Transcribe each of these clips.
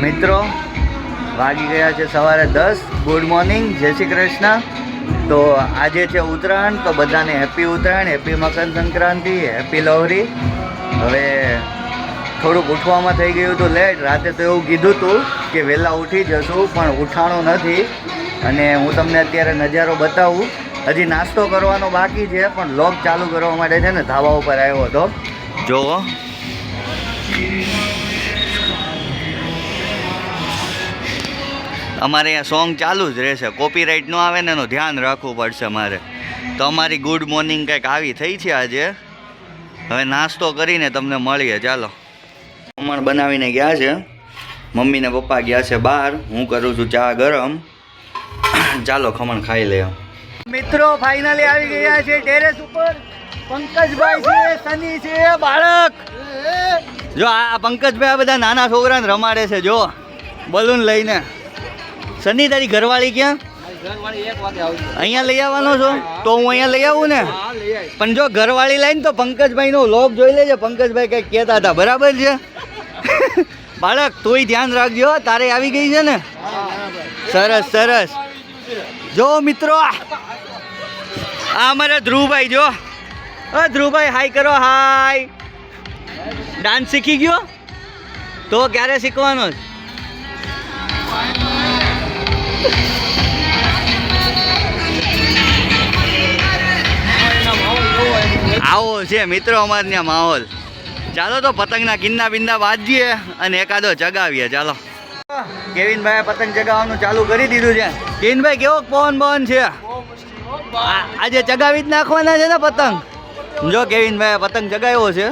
મિત્રો, વાગી ગયા છે સવારે દસ. ગુડ મોર્નિંગ જય શ્રી કૃષ્ણ. તો આજે છે ઉત્તરાયણ, તો બધાને happy Uttarayan happy Makar Sankranti happy Lohri. હવે થોડુંક ઉઠવામાં થઈ ગયું હતું લેટ રાતે તો એવું કીધું હતું કે વહેલા ઉઠી જશું, પણ ઉઠાણું નથી. અને હું તમને અત્યારે નજારો બતાવું. હજી નાસ્તો કરવાનો બાકી છે, પણ લોગ ચાલુ કરવા માટે છે ને ધાબા ઉપર આવ્યો હતો. જોવો. અમારે અહીંયા સોંગ ચાલુ જ રહેશે. કોપીરાઇટ ન આવે ને એનું ધ્યાન રાખવું પડશે મારે. તો અમારી ગુડ મોર્નિંગ કંઈક આવી થઈ છે આજે. હવે નાસ્તો કરીને તમને મળીએ. ચાલો. ખમણ બનાવીને ગયા છે. મમ્મી ને પપ્પા ગયા છે બહાર. હું કરું છું ચા ગરમ. ચાલો ખમણ ખાઈ લે મિત્રો ફાઇનલી આવી ગયા છે ટેરેસ ઉપર. પંકજભાઈ છે સની છે બાળક. જો આ પંકજભાઈ આ બધા નાના છોકરાને રમાડે છે જો. બલૂન લઈને. સની તારી ઘરવાળી ક્યાં? અહીંયા લઈ આવવાનો છો? તો હું અહીંયા લઈ આવું ને? પણ જો ઘરવાળી લઈને તો પંકજભાઈનો લોભ જોઈ લેજે. પંકજભાઈ કઈ કહેતા હતા. બરાબર છે? બાળક, તોય ધ્યાન રાખજો તારે આવી ગઈ છે ને? સરસ સરસ. જો મિત્રો, આ અમારા ધ્રુવભાઈ જો. ધ્રુવભાઈ, હાય કરો, હાય. ડાન્સ શીખી ગયો? તો ક્યારે શીખવાનો છે? આવો છે મિત્રો અમારે ત્યાં માહોલ. ચાલો તો પતંગના કિન્ના બિંદા બાંધીએ અને એકાદો ચગાવીએ ચાલો. કેવિનભાઈ પતંગ ચગાવવાનું ચાલુ કરી દીધું છે. કેવિનભાઈ, કેવો પવન પવન છે? આજે ચગાવી જ નાખવાના છે ને પતંગ? જો કેવિનભાઈ પતંગ ચગાવ્યો છે.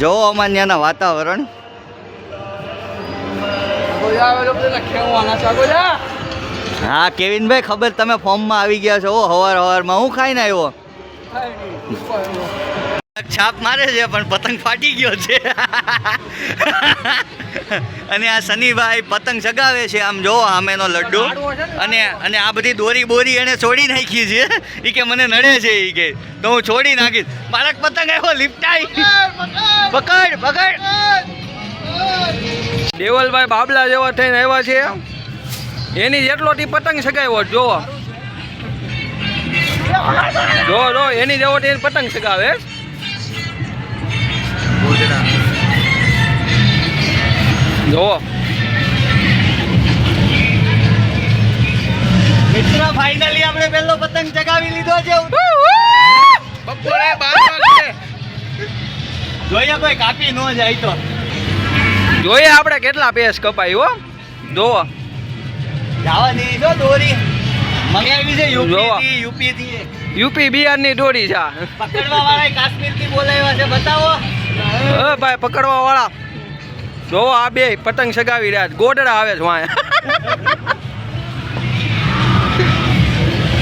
જો અમારે ત્યાંના વાતાવરણ. હા કેવિનભાઈ ખબર તમે ફોર્મમાં આવી ગયા છો હવાર હવારમાં. હું ખાઈને આવ્યો? છાપ મારે છે પણ પતંગ ફાટી ગયો છે. અને આ શનિભાઈ પતંગ ચગાવે છે આમ જો આમેનો લડ્ડુ. અને અને આ બધી દોરી બોરી એને છોડી નાખી છે. એ કે મને નડે છે એ કે. તો હું છોડી નાખીશ. બાળક પતંગ આવ્યો લિપટાઈ પકડ પકડ. દેવલભાઈ બાબલા જેવા થઈને આવ્યા છે. એની જેટલો થી પતંગ સગાવ્યો જો જો જો એની જેવો થી પતંગ સગાવે. જો મિત્રો ફાઇનલી આપણે પહેલો પતંગ ચગાવી લીધો છે. બપોરે બાર વાગે. જોઈએ કોઈ કાપી ન જાય તો. જોઈએ આપણે કેટલા પેસ કપાય હો. જો જવા. દે જો દોરી. મંગાવી છે યુપી જોવા. થી યુપી થી યુપી બિહારની દોરી છે. પકડવા વાળા કાશ્મીરથી બોલાવ્યા છે બતાવો. ભાઈ પકડવા વાળા જો આ બે પતંગ સગાવી રહ્યા છે. ગોડડા આવે છે વાંહે.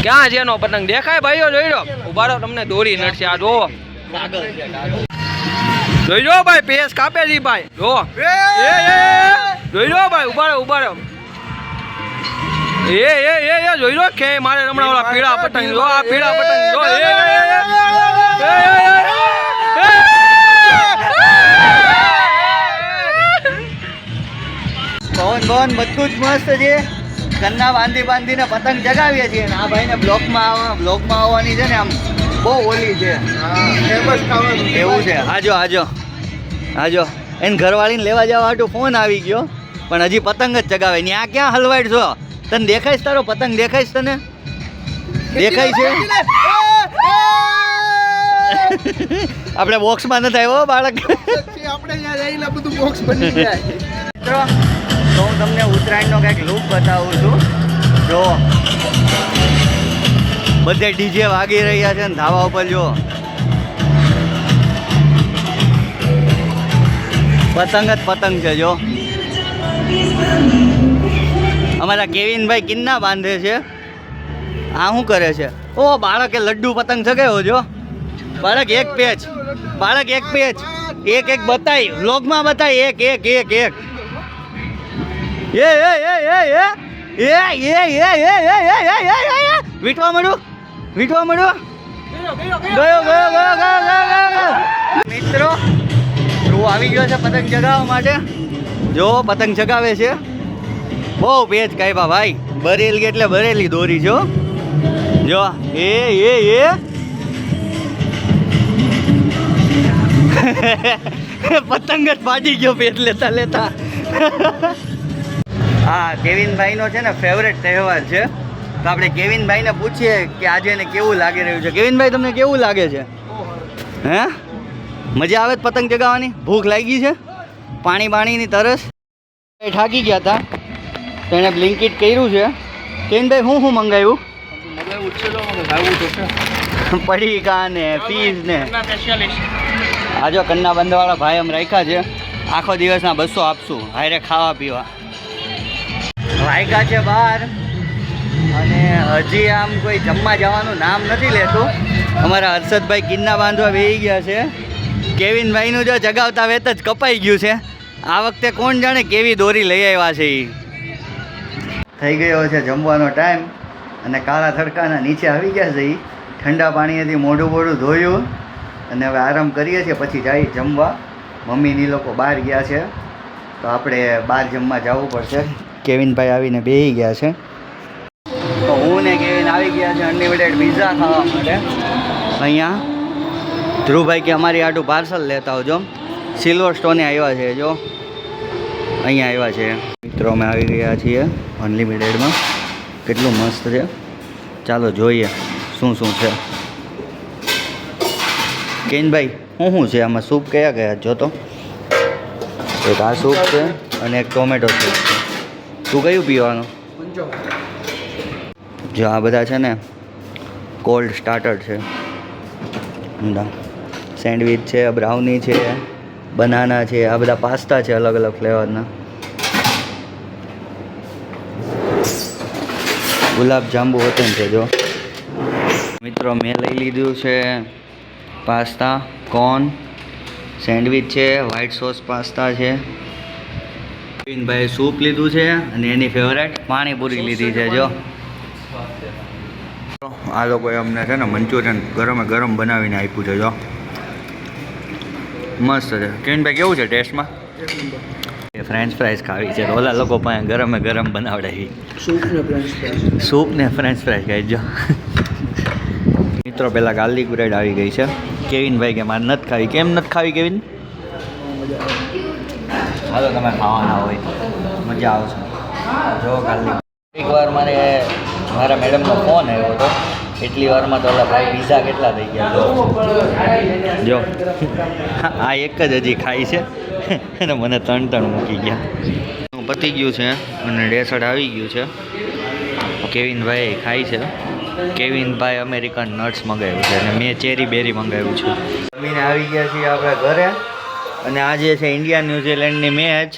ક્યાં એનો પતંગ? દેખાય ભાઈઓ જોઈ લો. ઊભા રહો તમને દોરી નડશે. આ જોવો. કાગળ. જોઈ લો ભાઈ પેસ કાપે છે ભાઈ જો. જોઈ લો ભાઈ ઊભા રહો ઊભા રહો એ એ એ એ જોઈ લો કે મારે હમણાં વાળા પીળા પતંગ જો આ પીળા પતંગ જો એ. પવન બધું જ મસ્ત છે ઘરના બાંધી બાંધીને પતંગ જગાવીએ છીએ આ ભાઈને બ્લોકમાં આવવા બ્લોકમાં આવવાની છે ને આમ બહુ ઓલી છે. એવું છે. આજો આજો આજો એને ઘરવાળીને લેવા જવા હાટું ફોન આવી ગયો. પણ હજી પતંગ જ ચગાવે. આ ક્યાં હલવાડ છો? તને દેખાય તારો પતંગ? દેખાય તને? દેખાય છે? આપણે બોક્સમાં નથી આવ્યો બાળક. મિત્રો તો હું તમને ઉત્તરાયણનો કંઈક લુક બતાવું છું. જો બધે ડીજે વાગી રહ્યા છે ને ધાબા ઉપર જો પતંગ જ પતંગ છે જો અમારા કેવિનભાઈ કિન્ના બાંધે છે આ શું કરે છે ઓ બાળકે લડ્ડુ પતંગ ચગાવ્યો જો બાળક એક પેચ બાળક એક પેચ એક એક બતાય વ્લોગમાં બતાય એક એક એક એક એ એ એ એ એ એ એ એ એ એ એ એ એ વીટવા મળ્યું વીટવા મળ્યો ગયો ગયો ગયો ગયો ગયો ગયો મિત્રો ધ્રુવ આવી ગયો છે પતંગ ચગાવવા માટે. જો પતંગ ચગાવે છે. બહુ પેચ કાપ્યા ભાઈ. બરેલી એટલે બરેલી દોરી છો જો એ એ એ. પતંગ જ ફાટી ગયો પેટ લેતા લેતા. હા કેવિનભાઈનો છે ને ફેવરેટ તહેવાર છે. તો આપણે કેવિનભાઈને પૂછીએ કે આજે એને કેવું લાગી રહ્યું છે. કેવિનભાઈ, તમને કેવું લાગે છે? હે? મજા આવે પતંગ ચગાવવાની? ભૂખ લાગી છે? પાણી બાણીની તરસ? એ થાકી ગયા હતા તેણે બ્લિંકિટ કર્યું છે. કેવિનભાઈ, હું શું મંગાવ્યું? પડીકા ને પીઝ ને. આ જો કન્ના બંધવાળા ભાઈ અમે રાખ્યા છે. આખો દિવસના બસો આપશું. હારે ખાવા પીવા. રાખ્યા છે બહાર. અને હજી આમ કોઈ જમવા જવાનું નામ નથી લેતું. અમારા હર્ષદભાઈ કિન્ના બાંધવા બેહી ગયા છે. કેવિનભાઈનું જો જગાવતા વેત જ કપાઈ ગયું છે. આ વખતે કોણ જાણે કેવી દોરી લઈ આવ્યા છે એ થઈ ગયો છે જમવાનો ટાઈમ અને કાળા તડકાના નીચે આવી ગયા છે એ ઠંડા પાણીએથી મોઢું મોઢું ધોયું અને હવે આરામ કરીએ છીએ, પછી જાય જમવા. મમ્મીની લોકો બહાર ગયા છે. તો આપણે બહાર જમવા જવું પડશે. કેવિનભાઈ આવીને બેહી ગયા છે. આવી ગયા છે અનલિમિટેડ પીઝા ખાવા માટે. અહીંયા ધ્રુવભાઈ કે અમારી આટું પાર્સલ લેતા આવજો. સિલ્વર સ્ટોને આવ્યા છે, જો. અહીંયા આવ્યા છે. મિત્રો, અમે આવી ગયા છીએ અનલિમિટેડમાં કેટલું મસ્ત છે. ચાલો જોઈએ શું શું છે. કેનભાઈ શું શું છે? આમાં સૂપ કયા કયા? જો તો. એક આ સૂપ છે અને એક ટોમેટો સૂપ છે. તું કયું પીવાનું? જો આ બધા છે ને કોલ્ડ સ્ટાર્ટર છે. સેન્ડવિચ છે બ્રાઉની છે બનાના છે આ બધા પાસ્તા છે અલગ અલગ ફ્લેવરના ગુલાબ જાંબુ હોતે છે જો. મિત્રો મેં લઈ લીધું છે પાસ્તા કોર્ન સેન્ડવિચ છે વ્હાઇટ સોસ પાસ્તા છે. ભાઈ સૂપ લીધું છે અને એની ફેવરેટ પાણીપુરી લીધી છે જો. આ લોકોએ અમને છે ને મંચુરિયન ગરમે ગરમ બનાવીને આપ્યું છે જો. મસ્ત છે. કિરણભાઈ કેવું છે ટેસ્ટમાં? ફ્રેન્ચ ફ્રાઈઝ ખાવી છે. ઓલા લોકો પાસે ગરમે ગરમ બનાવડાવી સૂપ ને ફ્રેન્ચ ફ્રાઈઝ ખાઈ જો મિત્રો પહેલાં ગાર્લિક બ્રેડ આવી ગઈ છે. કેવિનભાઈ કે મારે નથી ખાવી. કેમ નથી ખાવી કેવિન? હાલો તમે ખાવાના હોય. મજા આવશે. જો ગાર્લિક એકવાર મારે મારા મેડમનો ફોન આવ્યો હતો. એટલી વારમાં તો ઓલા ભાઈ પીઝા કેટલા થઈ ગયા જો. આ એક જ હજી ખાઈ છે. અને મને ત્રણ ત્રણ મૂકી ગયા. પતી ગયું છે, અને ડેસર્ટ આવી ગયું છે. કેવિનભાઈ ખાઈ છે. કેવિનભાઈ અમેરિકન નટ્સ મંગાવ્યું છે, અને મેં ચેરી બેરી મંગાવ્યું છે. જમીને આવી ગયા છીએ આપણે ઘરે. અને આજે છે ઇન્ડિયા ન્યૂઝીલેન્ડની મેચ.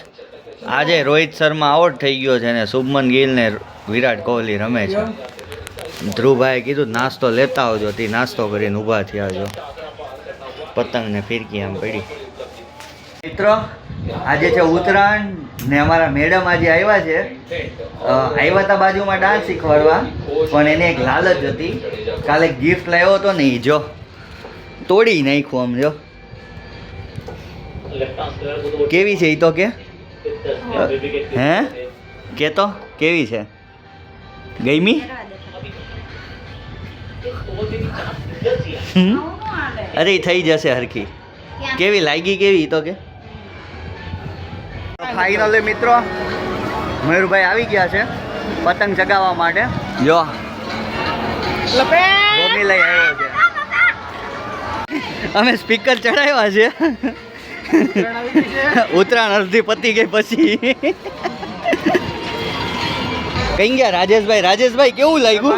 આજે રોહિત શર્મા આઉટ થઈ ગયો છે અને શુભમન ગિલ ને વિરાટ કોહલી રમે છે. ધ્રુવભાઈએ કીધું, નાસ્તો લેતા આવજો. તે નાસ્તો કરીને ઊભા થયા જો પતંગ ને ફિરકી આમ પડી. મિત્રો, આજે છે ઉત્તરાયણ ને અમારા મેડમ આજે આવ્યા છે. આવ્યા હતા બાજુમાં ડાન્સ શીખવાડવા, પણ એને એક લાલચ હતી. કાલે ગિફ્ટ લાવ્યો હતો ને એ જો. તોડી નાખ્યું આમ જો. કેવી છે એ તો કે? હે. કે તો? કેવી છે? ગઈમી હમ? અરે થઈ જશે હરખી. કેવી લાગી કેવી તો કે? ફાઇનલી મિત્રો મયુરભાઈ આવી ગયા છે પતંગ ચગાવવા માટે. જો. ગોમી લઈ આવ્યો છે. અમે સ્પીકર ચડાવ્યા છે. ઉત્તરાયણ અડધી પતી ગઈ પછી. કઈ ગયા રાજેશભાઈ? રાજેશભાઈ કેવું લાગ્યું?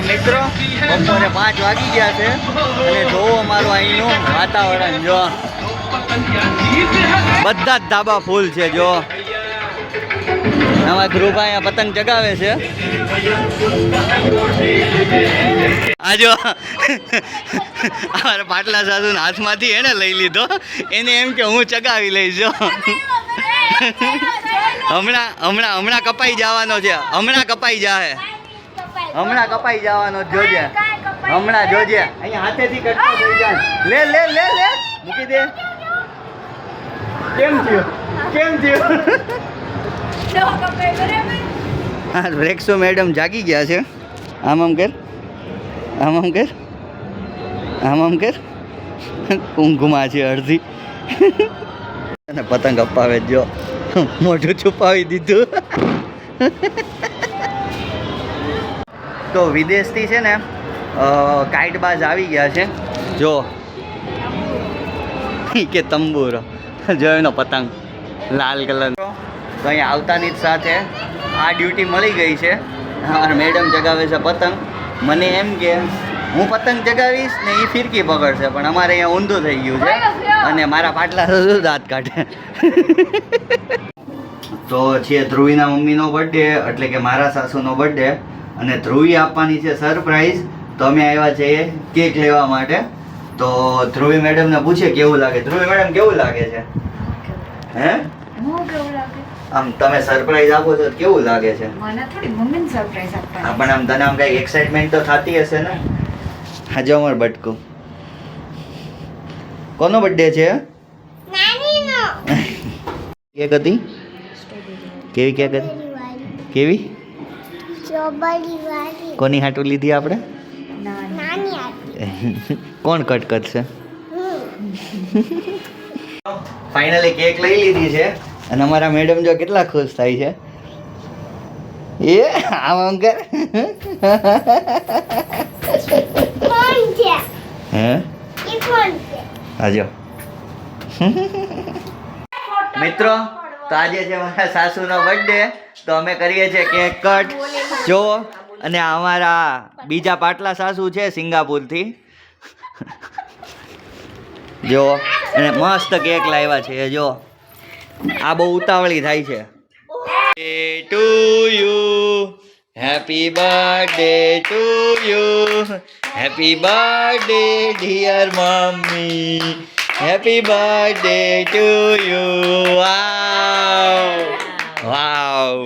મિત્રો, બપોરે પાંચ વાગી ગયા છે. અને જોવો અમારું અહીંનું વાતાવરણ, જો. બધા જ ધાબા ફૂલ છે, જો. આમાં ધ્રુવભાઈ આ પતંગ ચગાવે છે. આજો અમારા પાટલા સાધુ હાથમાંથી એને લઈ લીધો. એને એમ કે હું ચગાવી લઈશ, જો. હમણાં હમણાં હમણાં કપાઈ જવાનો છે. હમણાં કપાઈ જાહે. હમણાં કપાઈ જવાનો જોજે. હમણાં જોજે. અહીંયા હાથેથી કટકો થઈ જાય. લે લે લે લે. મૂકી દે. કેમ થયું? કેમ થયું? હા રેક્સો મેડમ જાગી ગયા છે. આમ આમ કર. આમ આમ કર. આમ આમ કર. ઊંઘમાં છે અડધી. અને પતંગ અપાવે જ મોઢું છુપાવી દીધું. તો વિદેશથી છે ને કાઇટબાજ આવી ગયા છે. જો. કે તંબુરો. એનો પતંગ. લાલ કલર તો અહીંયા આવતાની જ સાથે આ ડ્યુટી મળી ગઈ છે. અને મેડમ જગાવે છે પતંગ. મને એમ કે હું પતંગ જગાવીશ ને એ ફિરકી પકડશે પણ અમારે અહીંયા ઊંધું થઈ ગયું છે. અને મારા પાટલા દાંત કાઢે. તો છે ધ્રુવીના મમ્મીનો બર્થડે એટલે કે મારા સાસુનો બર્થડે અને ધ્રુવી આપવાની છે સરપ્રાઈઝ તો અમે આવ્યા છીએ કેક લેવા માટે. તો ધ્રુવી મેડમને પૂછે કેવું લાગે? ધ્રુવી મેડમ કેવું લાગે છે? હે? આમ તમે સરપ્રાઈઝ આપો છો તો કેવું લાગે છે? મને થોડી મમ્મીને સરપ્રાઈઝ હા, આપવાની પણ આમ તને આમ કઈ એક્સાઇટમેન્ટ તો થતી હશે ને? હા જો અમાર બટકું. કોનો બર્થડે છે? કેક હતી? કેવી કેક હતી? કેવી? કોની હાટુ લીધી આપણે? કોણ કટ કરશે? ફાઇનલી કેક લઈ લીધી છે. અને અમારા મેડમ જો કેટલા ખુશ થાય છે. એ આમ આમ કર. હે? મિત્રો તો આજે છે મારા સાસુનો બર્થડે તો અમે કરીએ છીએ કેક કટ જો અને અમારા બીજા પાટલા સાસુ છે સિંગાપુરથી. જો અને મસ્ત કેક લાવ્યા છે જો. આ બહુ ઉતાવળી થાય છે. To you happy birthday to you happy birthday dear mummy happy birthday to you wow wow